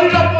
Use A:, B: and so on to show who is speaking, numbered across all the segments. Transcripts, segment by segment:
A: Soy la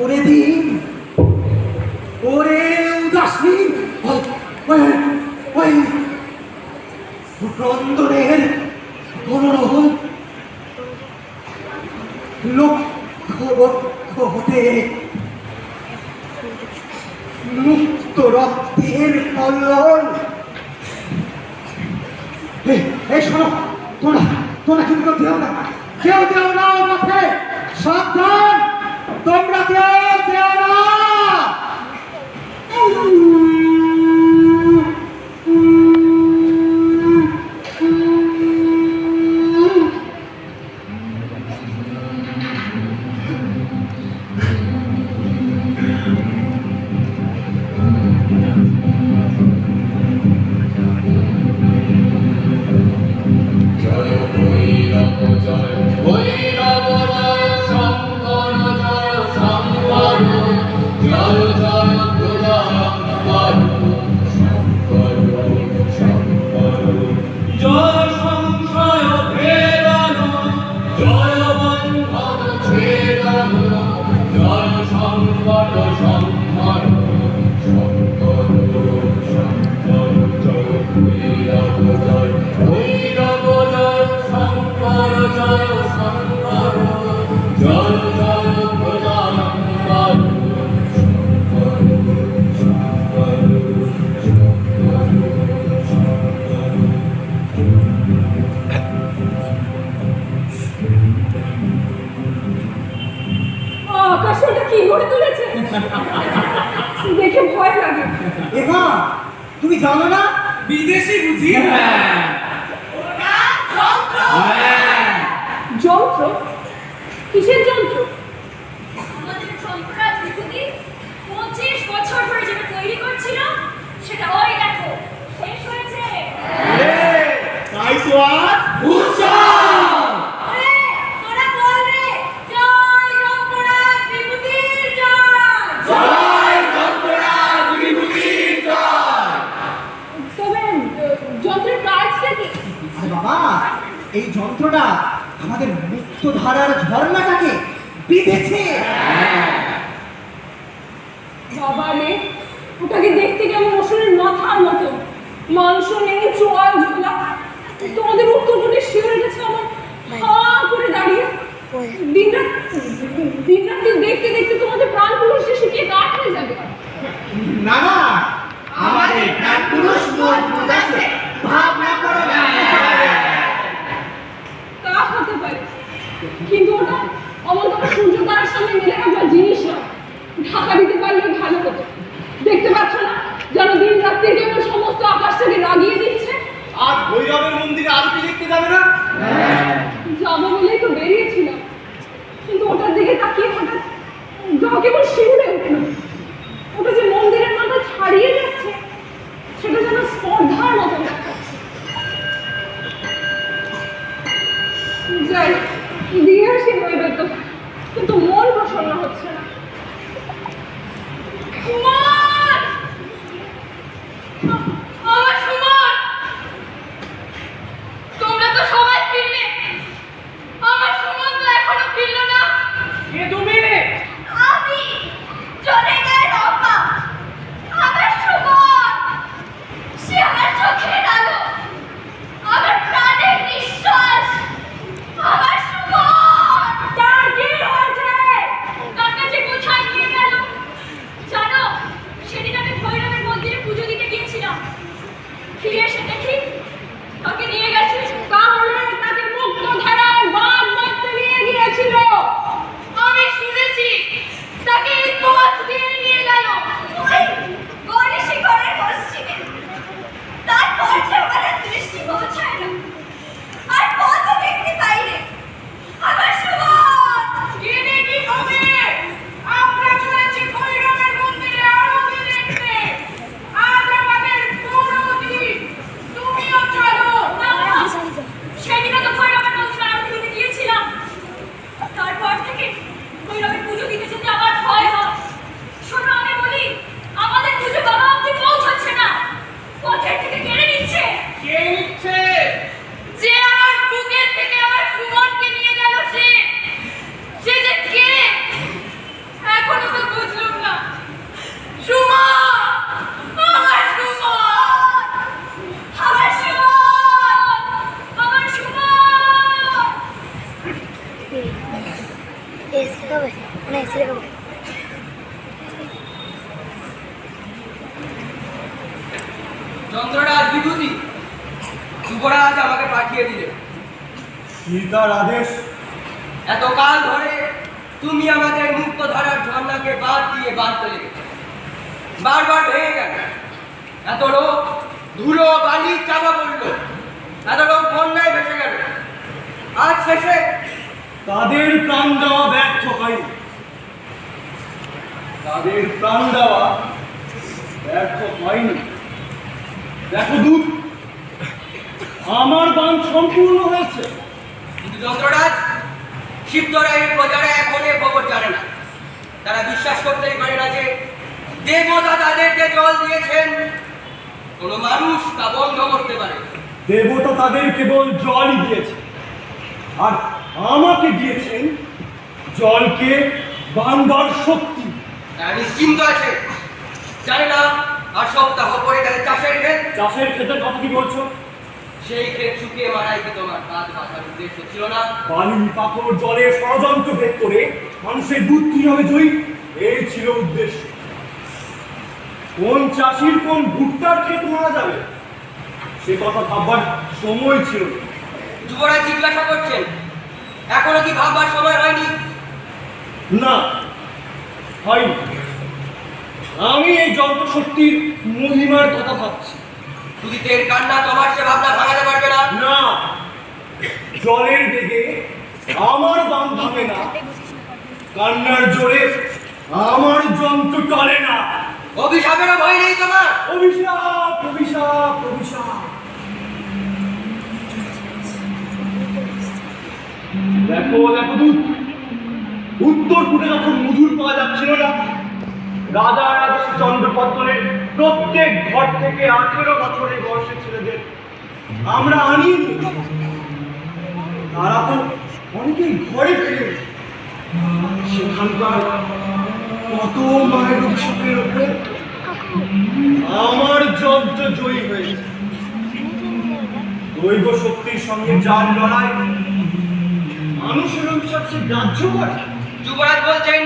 A: ওরে দিন। ওরে উদাসী ওই ক্রন্দনের কোন রকম লোক হতে মুক্ত রক্তের কল্লন এই শোনো, তোমরা তোমরা কিন্তু দেও না, কেউ দেও না মাঠে সাবধান। তোমরা কেউ না।
B: Lord,
C: Lord, Lord. কি করে তুলেছে? দেখে ভয় লাগে।
A: এবা তুমি জানো না?
D: বিদেশি বুঝি? হ্যাঁ।
C: যন্ত্র? কিসের যন্ত্র?
A: হ্যাঁ। বাবা
C: রে ওটাকে দেখতে কেমন গেছে আমার দাঁড়িয়ে। দিনরাত দিনরাত দেখতে দেখতে তোমাদের প্রাণ পুরুষ শুকিয়ে কাঠ হয়ে যাবে।
A: না না। আমাদের প্রাণ পুরুষ মজবুত আছে
E: যুবরাজ আমাকে পাঠিয়ে দিলে।
F: সীতার আদেশ?
E: এতকাল ধরে তুমি আমাদের মুক্ত ধারার ঝর্ণাকে বাদ দিয়ে বাদ চলে বারবার ভেঙে গেল এত লোক ধুলো বালি চাপা পড়ল। এত লোক বন্যায় ভেসে গেল। আজ শেষে
F: তাদের প্রাণ দেওয়া ব্যর্থ হয়নি তাদের প্রাণ দেওয়া ব্যর্থ হয়নি। দেখো দূত আমার বান সম্পূর্ণ হয়েছে।
E: কিন্তু চন্দ্ররাজ শিবতরায়ের প্রজারা এখন এ খবর জানে না। তারা বিশ্বাস করতেই পারে না যে দেবতা তাদেরকে জল দিয়েছেন। কোনো মানুষ তা বন্ধ করতে পারে।
F: দেবতা তাদের কেবল জলই দিয়েছে। আর আমাকে দিয়েছেন জলকে বাংবার শক্তি।
E: তারা নিশ্চিন্ত আছে। জানে না আর সপ্তাহ পরে তাদের চাষের ক্ষেত।
F: চাষের ক্ষেতের কথা কি বলছো?
E: সেই ক্ষেত শুকিয়ে মারাই কি তোমার কাজ বাঁধার উদ্দেশ্য ছিল না।
F: বালি পাথর জলে ষড়যন্ত্র ভেদ করে মানুষের বুদ্ধি হবে জয়ী? এই ছিল উদ্দেশ্য। কোন চাষির কোন ভুট্টার ক্ষেত মারা যাবে? সে কথা ভাববার সময় ছিল।
E: যুবরাজ জিজ্ঞাসা করছেন এখনও কি ভাববার সময় হয়নি?
F: না হয়নি। আমি এই যন্ত্রশক্তির মহিমার কথা ভাবছি।
E: যদি তের কান্না তোমার সে ভাবনা ভাঙাতে পারবে না।
F: না জলের বেগে আমার বাম ভাঙে না কান্নার জোরে আমার যন্ত্র টলে না।
E: অভিশাপেরও ভয় নেই তোমার।
F: অভিশাপ অভিশাপ অভিশাপ। দেখো দেখো দূত উত্তর ফুটে যখন মধুর পাওয়া যাচ্ছিল না রাজা রাজা চন্দ্রপত্তনের প্রত্যেক ঘর থেকে আঠেরো বছরের বয়সের ছেলেদের আমরা আনিয়ে নিই। তারা তো অনেকেই ঘরে ফিরে সেখানকার কত মায়ের উৎসবের উপরে আমার যজ্ঞ জয়ী হয়েছে। দৈব শক্তির সঙ্গে যার লড়াই, মানুষের অভিশাপ সে গ্রাহ্য করে।
E: যুবরাজ বলছেন,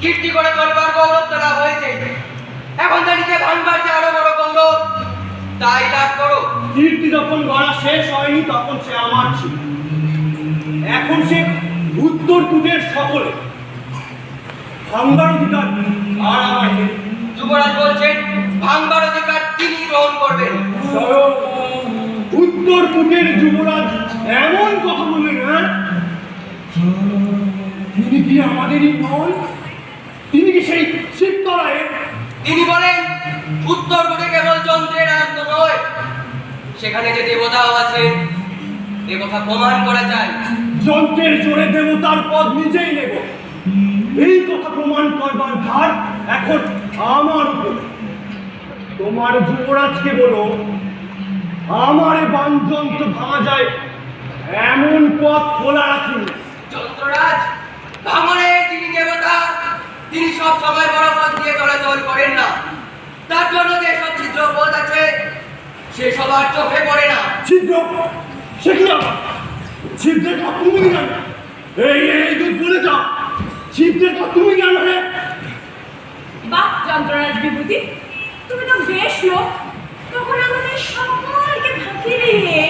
E: কীর্তি করে তলবার গৌরব তারা হয়েছে। এখন জানিকে ভাঙবার যে আরও বড় গৌরব তাই লাভ করো।
F: কীর্তি যখন গড়া শেষ হয়নি তখন সে আমার ছিল। এখন সে উত্তর পূজের সকলে ভাঙ্গার অধিকার আর আমার নেই।
E: যুবরাজ বলছেন ভাঙবার অধিকার তিনি গ্রহণ করবেন।
F: উত্তর পূজের যুবরাজ এমন কথা বললেন হ্যাঁ? তিনি কি আমাদেরই নন? তিনি কি সেই শিবতলায়
E: তিনি বলেন উত্তর কোটে কেবল যন্ত্রের আনন্দ নয়। সেখানে যে দেবতাও আছে কথা প্রমাণ করা যায়।
F: যন্ত্রের জোরে দেবতার পদ নিজেই নেব। এই কথা প্রমাণ করবার ভার এখন আমার উপর। তোমার যুবরাজকে বলো আমার বানযন্ত্র ভাঙা যায় এমন পথ খোলা রাখিনি
E: যন্ত্ররাজ ভাঙনের তিনি দেবতা তিনি সব সময় বড় পথ দিয়ে চলাচল করেন না। তার জন্য যে সব ছিদ্র পথ আছে সে সবার চোখে পড়ে না।
F: ছিদ্র? সে কি ছিদ্রের কথা তুমি জানো? এই এই তুই বলে যাও। ছিদ্রের কথা তুমি জানো রে?
D: বাহ যন্ত্ররাজ বিভূতি তুমি তো বেশ লোক। তখন আমাদের সকলকে ফাঁকি দিয়ে